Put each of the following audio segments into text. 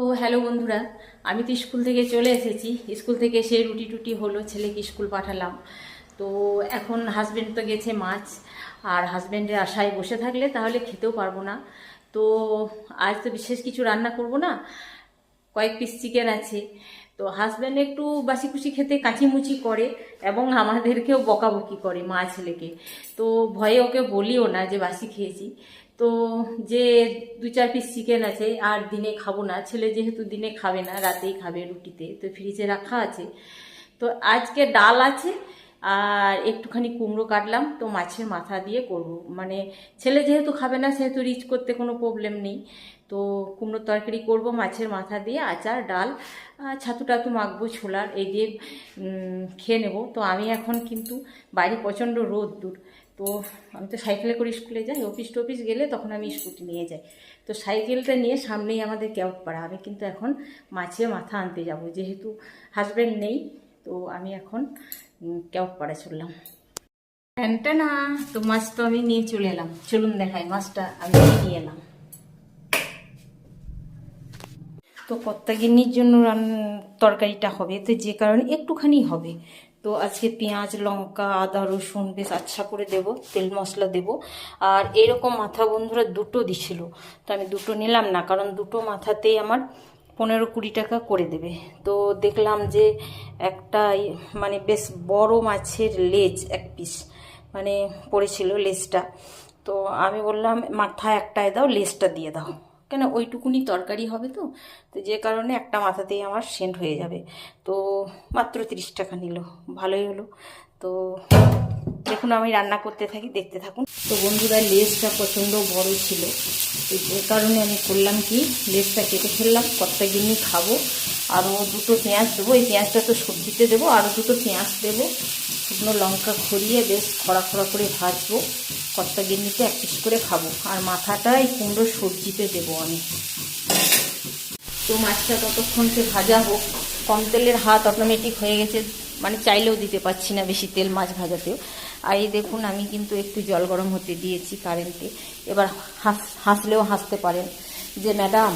তো হ্যালো বন্ধুরা, আমি তো স্কুল থেকে চলে এসেছি। স্কুল থেকে এসে রুটি টুটি হলো, ছেলেকে স্কুল পাঠালাম। তো এখন হাজব্যান্ড তো গেছে মাছ, আর হাজব্যান্ডের আশায় বসে থাকলে তাহলে খেতেও পারব না। তো আজ তো বিশেষ কিছু রান্না করব না, কয়েক পিস চিকেন আছে। তো হাজব্যান্ড একটু বাসি খুশি খেতে কাচিমুচি করে এবং আমাদেরকেও বকাবকি করে মা ছেলেকে। তো ভয়ে ওকে বলিও না যে বাসি খেয়েছি। তো যে দু চার পিস চিকেন আছে, আর দিনে খাব না। ছেলে যেহেতু দিনে খাবে না, রাতেই খাবে রুটিতে, তো ফ্রিজে রাখা আছে। তো আজকে ডাল আছে, আর একটুখানি কুমড়ো কাটলাম, তো মাছের মাথা দিয়ে করব। মানে ছেলে যেহেতু খাবে না, সেহেতু রিচ করতে কোনো প্রবলেম নেই। তো কুমড়োর তরকারি করব, মাছের মাথা দিয়ে, আচার, ডাল ছাতু টাতু মাখবো, ছোলার, এই দিয়ে খেয়ে নেব। তো আমি এখন কিন্তু বাইরে প্রচণ্ড রোদ, দূর। তো আমি তো সাইকেলে করে স্কুলে যাই অফিস টফিস গেলে তখন আমি স্কুটি নিয়ে যাই। তো সাইকেলটা নিয়ে সামনেই আমাদের পাড়া, আমি কিন্তু এখন মাছে মাথা আনতে যাব, যেহেতু হাজব্যান্ড নেই, তো আমি এখন পাড়া চললাম। প্যান্টটা না তো মাছ তো আমি নিয়ে চলে এলাম। চলুন দেখাই, মাছটা আমি নিয়ে এলাম। তো কত্তাগিন্নির জন্য রান, তরকারিটা হবে, তো যে কারণে একটুখানি হবে। তো আজকে পেঁয়াজ, লঙ্কা, আদা, রসুন বেশ আচ্ছা করে দেব, তেল মশলা দেব। আর এরকম মাথা বন্ধুরা দুটো দিছিল, তো আমি দুটো নিলাম না, কারণ দুটো মাথাতেই আমার পনেরো কুড়ি টাকা করে দেবে। তো দেখলাম যে একটা মানে বেশ বড় মাছের লেজ এক পিস মানে পড়েছিল লেজটা। তো আমি বললাম মাথা একটায় দাও, লেজটা দিয়ে দাও। কেন ওইটুকুনি তরকারি হবে তো? তো যে কারণে একটা মাথাতেই আমার সেন্ট হয়ে যাবে। তো মাত্র তিরিশ টাকা নিল, ভালোই হলো। তো দেখুন আমি রান্না করতে থাকি, দেখতে থাকুন। তো বন্ধুরা, লেজটা প্রচণ্ড বড় ছিল। তো যে কারণে আমি করলাম কি, লেজটা কেটে ফেললাম কত্তা গিন্নি খাব, আরও দুটো পেঁয়াজ দেবো। এই পেঁয়াজটা তো সবজিতে দেবো, আরও দুটো পেঁয়াজ দেবো। শুকনো লঙ্কা খড়িয়ে বেশ খড়া খড়া করে ভাজবো। কত্তা গিন্নিতে এক পিস করে খাব। আর মাথাটা এই কুমড়োর সবজিতে দেবো আমি। তো মাছটা ততক্ষণকে ভাজা হোক। কম তেলের হাত অটোমেটিক হয়ে গেছে। মানে চাইলেও দিতে পারছি না বেশি তেল মাছ ভাজাতেও। আর এই দেখুন, আমি কিন্তু একটু জল গরম হতে দিয়েছি কারেন্টে এবার হাস, হাসলেও হাসতে পারেন। যে ম্যাডাম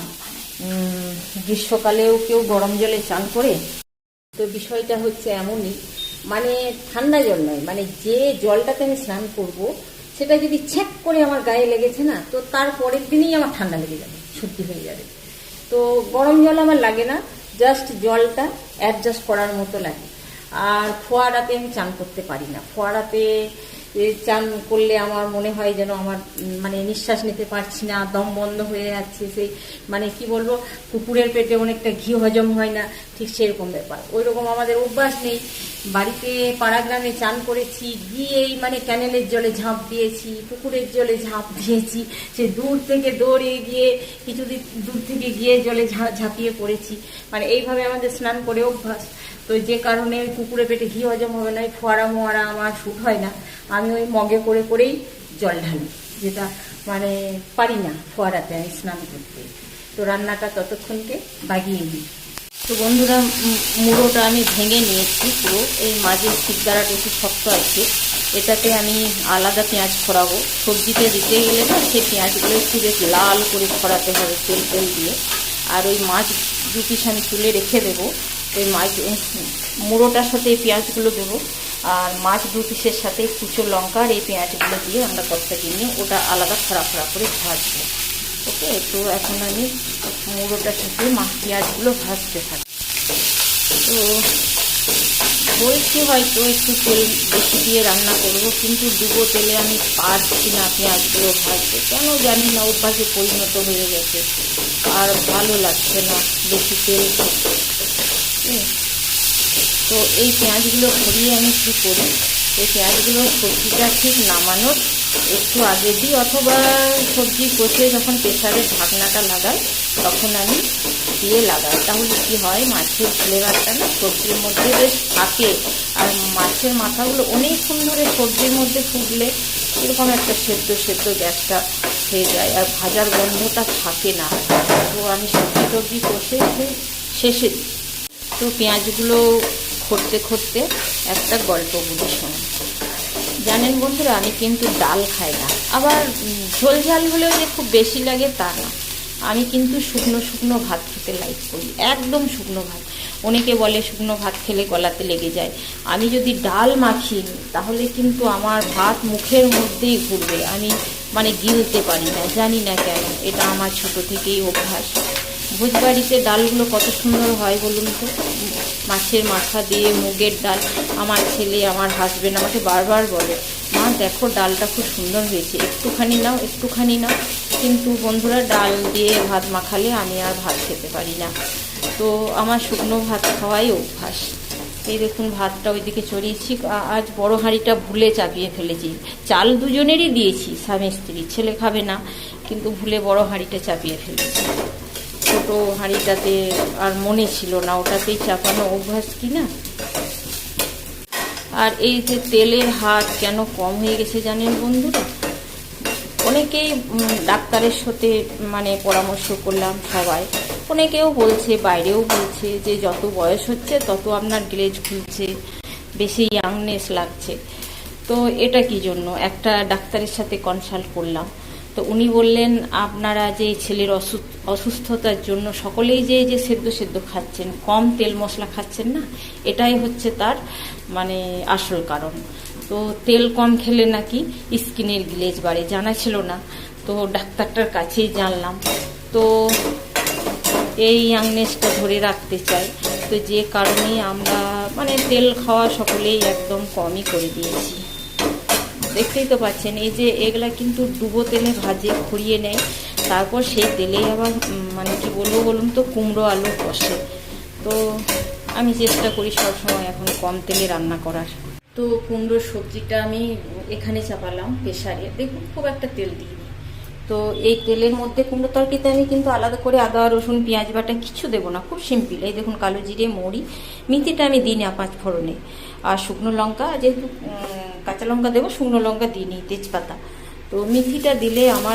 গ্রীষ্মকালেও কেউ গরম জলে চান করে? তো বিষয়টা হচ্ছে এমনই। মানে ঠান্ডা জল নয়। মানে যে জলটাতে আমি স্নান করব সেটা যদি ছেক করে আমার গায়ে লেগেছে না, তো তার পরের দিনই আমার ঠান্ডা লেগে যাবে, সর্দি হয়ে যাবে। তো গরম জল আমার লাগে না জাস্ট জলটা অ্যাডজাস্ট করার মতো লাগে। আর ফোয়ারাতে আমি চান করতে পারি না। ফোয়ারাতে চান করলে আমার মনে হয় যেন আমার মানে নিঃশ্বাস নিতে পারছি না, দম বন্ধ হয়ে যাচ্ছে, সেই মানে কি বলব কুকুরের পেটে অনেকটা ঘি হজম হয় না, ঠিক সেরকম ব্যাপার। ওই রকম আমাদের অভ্যাস নেই। বাড়িতে পাড়া গ্রামে চান করেছি, গিয়েই মানে ক্যানেলের জলে ঝাঁপ দিয়েছি, পুকুরের জলে ঝাঁপ দিয়েছি, সে দূর থেকে দৌড়ে গিয়ে কিছুদিন দূর থেকে গিয়ে জলে ঝাঁপিয়ে পড়েছি। মানে এইভাবে আমাদের স্নান করে অভ্যাস। তো যে কারণে ওই কুকুরের পেটে ঘি হজম হবে না ওই ফোয়ারা মোয়ারা আমার শ্যুট হয় না। আমি ওই মগে করে করেই জল ঢালি, যেটা মানে পারি না ফোয়ারাতে আমি স্নান করতে। তো রান্নাটা ততক্ষণকে বাগিয়ে নিই তো বন্ধুরা মুড়োটা আমি ভেঙে নিয়েছি পুরো। এই মাঝের শিকদারাটা একটু শক্ত আছে। এটাতে আমি আলাদা পেঁয়াজ ছড়াবো। সবজিতে দিতে গেলে না সেই পেঁয়াজগুলো একটু বেশ লাল করে ছড়াতে হবে তেল তেল দিয়ে। আর ওই মাছ দু পিস আমি তুলে রেখে দেবো। ওই মাছ মুড়োটার সাথে এই পেঁয়াজগুলো দেবো। আর মাছ দু পিসের সাথে কুচো লঙ্কা আর এই পেঁয়াজগুলো দিয়ে আমরা কর্তা কিনে ওটা আলাদা ফড়া ফড়া করে ভাজবো। ওকে? তো এখন আমি মুড়োটার সাথে মা পেঁয়াজগুলো ভাজতে থাকি। তো বলছি হয়তো একটু তেল বেশি দিয়ে রান্না করব, কিন্তু ডুবো তেলে আমি পারছি না পেঁয়াজগুলো ভাজতে। কেন জানি না, অভ্যাসে পরিণত হয়ে গেছে। আর ভালো লাগছে না বেশি তেল খেতে। তো এই পেঁয়াজগুলো ভরিয়ে আমি কী করি? এই পেঁয়াজগুলো সবজিটা ঠিক নামানোর একটু আগে দিই, অথবা সবজি কষে যখন প্রেসারের ঢাকনাটা লাগাই, তখন আমি দিয়ে লাগাই। তাহলে কি হয়, মাছের ফ্লেভারটা না সবজির মধ্যে বেশ থাকে, আর মাছের মাথাগুলো অনেকক্ষণ ধরে সবজির মধ্যে ফুটলে এরকম একটা সেদ্ধ সেদ্ধ গ্যাসটা হয়ে যায়, আর ভাজার গন্ধটা থাকে না। তো আমি সবজি টবজি কষে শেষে দিই। তো পেঁয়াজগুলো খুঁড়তে খুঁড়তে একটা গল্প বলি শোনো। জানেন বন্ধুরা, আমি কিন্তু ডাল খাই না। আবার ঝোল ঝাল হলেও যে খুব বেশি লাগে তা না। আমি কিন্তু শুকনো শুকনো ভাত খেতে লাইক করি, একদম শুকনো ভাত। অনেকে বলে শুকনো ভাত খেলে গলাতে লেগে যায়। আমি যদি ডাল মাখি, তাহলে কিন্তু আমার ভাত মুখের মধ্যেই ঘুরবে। আমি মানে গিলতে পারি না, জানি না কেন। এটা আমার ছোট থেকেই অভ্যাস। ভোজবাড়িতে ডালগুলো কত সুন্দর হয় বলুন তো? মাছের মাথা দিয়ে, মুগের ডাল। আমার ছেলে, আমার হাজবেন্ড আমাকে বারবার বলে, মা, দেখো ডালটা খুব সুন্দর হয়েছে। একটুখানি নাও একটুখানি নাও। কিন্তু বন্ধুরা, ডাল দিয়ে ভাত মাখালে আমি আর ভাত খেতে পারি না। তো আমার শুকনো ভাত খাওয়াই অভ্যাস। এই দেখুন, ভাতটা ওইদিকে চড়িয়েছি আজ বড় হাঁড়িটা ভুলে চাপিয়ে ফেলেছি। চাল দুজনেরই দিয়েছি, স্বামী স্ত্রী, ছেলে খাবে না। কিন্তু ভুলে বড় হাঁড়িটা চাপিয়ে ফেলেছি। ছোট হাঁড়িটাতে আর মনে ছিল না, ওটাতেই চাপানো অভ্যাস কি না? আর এই যে তেলের হাত কেন কম হয়ে গেছে জানেন বন্ধুরা? অনেকেই ডাক্তারের সাথে মানে পরামর্শ করলাম সবাই। অনেকেও বলছে, বাইরেও বলছে যে যত বয়স হচ্ছে, তত আপনার গ্লেজ খুলছে, বেশি ইয়াংনেস লাগছে। তো এটা কি জন্য? একটা ডাক্তারের সাথে কনসাল্ট করলাম। তো উনি বললেন, আপনারা যে ছেলের অসুস্থতার জন্য সকলেই যে যে সেদ্ধ সেদ্ধ খাচ্ছেন, কম তেল মশলা খাচ্ছেন না, এটাই হচ্ছে তার মানে আসল কারণ। তো তেল কম খেলে নাকি স্কিনের গ্লেজ বাড়ে, জানা ছিল না। তো ডাক্তারটার কাছেই জানলাম। তো এই ইয়াংনেসটা ধরে রাখতে চাই। তো যে কারণে আমরা মানে তেল খাওয়া সকলেই একদম কমই করে দিয়েছি। দেখতেই তো পাচ্ছেন, এই যে এগুলা কিন্তু ডুবো তেলে ভাজে, খড়িয়ে নেয়। তারপর সেই তেলেই আবার মানে কি বলব বলুন তো, কুমড়ো আলু কষে। তো আমি চেষ্টা করি সবসময় এখন কম তেলে রান্না করার। তো কুমড়োর সবজিটা আমি এখানে চাপালাম প্রেশারে দেখুন, খুব একটা তেল দিইনি। তো এই তেলের মধ্যে কুমড়ো তরকারিতে আমি কিন্তু আলাদা করে আদা, রসুন, পেঁয়াজ বাটা কিছু দেবো না, খুব সিম্পল। এই দেখুন, কালো জিরে, মরি, মিথিটা আমি দিই না পাঁচ ফোড়নে। আর শুকনো লঙ্কা, যেহেতু কাঁচা লঙ্কা দেবো, শুকনো লঙ্কা দিই নি তেজপাতা। তো মিথিটা দিলে আমার